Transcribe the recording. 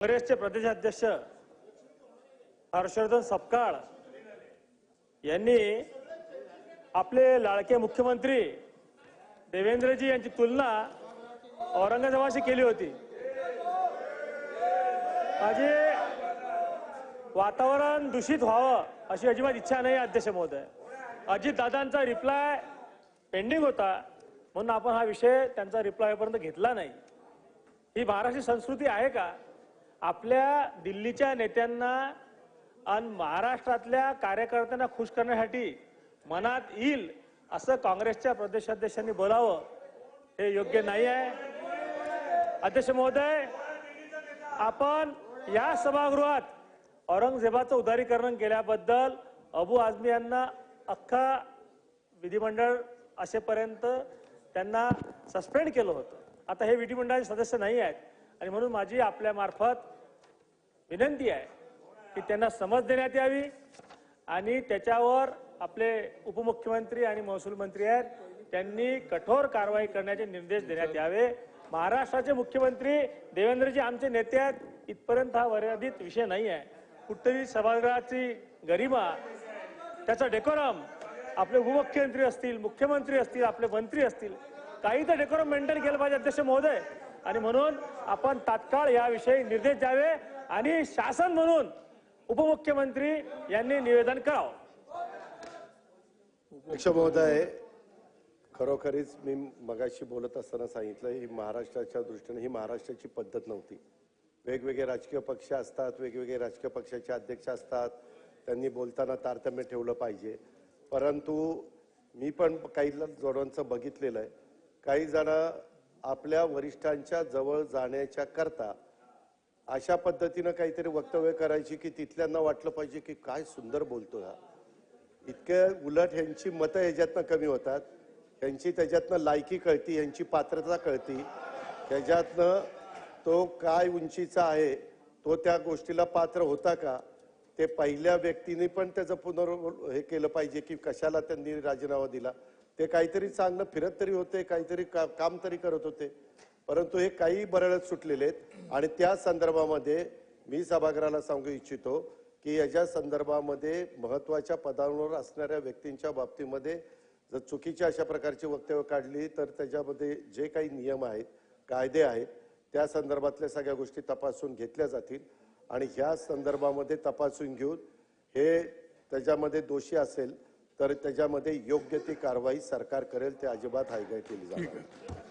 काँग्रेसचे प्रदेशाध्यक्ष हर्षवर्धन सपकाळ यांनी आपले लाडके मुख्यमंत्री देवेंद्रजी यांची तुलना औरंगजेबाशी केली होती. माझे वातावरण दूषित व्हावं अशी अजिबात इच्छा नाही अध्यक्ष महोदय. अजित दादांचा रिप्लाय पेंडिंग होता. म्हणून आपण हा विषय त्यांचा रिप्लायपर्यंत घेतला नाही. ही महाराष्ट्र संस्कृती आहे का? आपल्या दिल्लीच्या नेत्यांना आणि महाराष्ट्रातल्या कार्यकर्त्यांना खुश करण्यासाठी मनात येईल असं काँग्रेसच्या प्रदेशाध्यक्षांनी बोलावं हे योग्य नाही आहे. अध्यक्ष महोदय आपण या सभागृहात औरंगजेबाचं उदारीकरण केल्याबद्दल अबू आझमी यांना अख्खा विधिमंडळ असेपर्यंत त्यांना सस्पेंड केलं होतं. आता हे विधिमंडळाचे सदस्य नाही आहेत. आणि म्हणून माझी आपल्या मार्फत विनंती आहे की त्यांना समज देण्यात यावी आणि त्याच्यावर आपले उपमुख्यमंत्री आणि महसूल मंत्री आहेत त्यांनी कठोर कारवाई करण्याचे निर्देश देण्यात यावे. महाराष्ट्राचे मुख्यमंत्री देवेंद्रजी आमचे नेते आहेत इथपर्यंत हा मर्यादित विषय नाही आहे. कुठतरी सभागृहाची गरिमा त्याचा डेकोरम आपले उपमुख्यमंत्री असतील मुख्यमंत्री असतील आपले मंत्री असतील काही तर डेकोरम मेंटेन केलं पाहिजे अध्यक्ष महोदय. आणि म्हणून आपण तात्काळ याविषयी निर्देश द्यावे आणि शासन म्हणून उपमुख्यमंत्री यांनी निवेदन करावं. महोदय खरोखरीच मी मगाशी बोलत असताना सांगितलं ही महाराष्ट्राच्या दृष्टीने ही महाराष्ट्राची पद्धत नव्हती. वेगवेगळे राजकीय पक्ष असतात वेगवेगळे राजकीय पक्षाचे अध्यक्ष असतात. त्यांनी बोलताना तारतम्य ठेवलं पाहिजे. परंतु मी पण काही जणांचं बघितलेलं आहे. काही जण आपल्या वरिष्ठांच्या जवळ जाण्याच्या करता अशा पद्धतीनं काहीतरी वक्तव्य करायची की तिथल्यांना वाटलं पाहिजे की काय सुंदर बोलतो हा. इतके उलट ह्यांची मतं ह्याच्यातनं कमी होतात. ह्यांची त्याच्यातनं लायकी कळती ह्यांची पात्रता कळती. त्याच्यातनं तो काय उंचीचा आहे तो त्या गोष्टीला पात्र होता का? ते पहिल्या व्यक्तीने पण त्याचं पुनर् हे केलं पाहिजे की कशाला त्यांनी राजीनामा दिला. ते काहीतरी चांगलं फिरत तरी होते काहीतरी का, काम तरी करत होते. परंतु हे काही बरळत सुटलेले आहेत आणि त्या संदर्भामध्ये मी सभागृहाला सांगू इच्छितो की याच्या संदर्भामध्ये महत्त्वाच्या पदांवर असणाऱ्या व्यक्तींच्या बाबतीमध्ये जर चुकीच्या अशा प्रकारची वक्तव्य काढली तर त्याच्यामध्ये जे काही नियम आहेत कायदे आहेत त्या संदर्भातल्या सगळ्या गोष्टी तपासून घेतल्या जातील. आणि ह्या संदर्भामध्ये तपासून घेऊन हे त्याच्यामध्ये दोषी असेल तर त्याच्यामध्ये योग्य ती कारवाई सरकार करेल ते अजिबात हायगाय केली जाणार.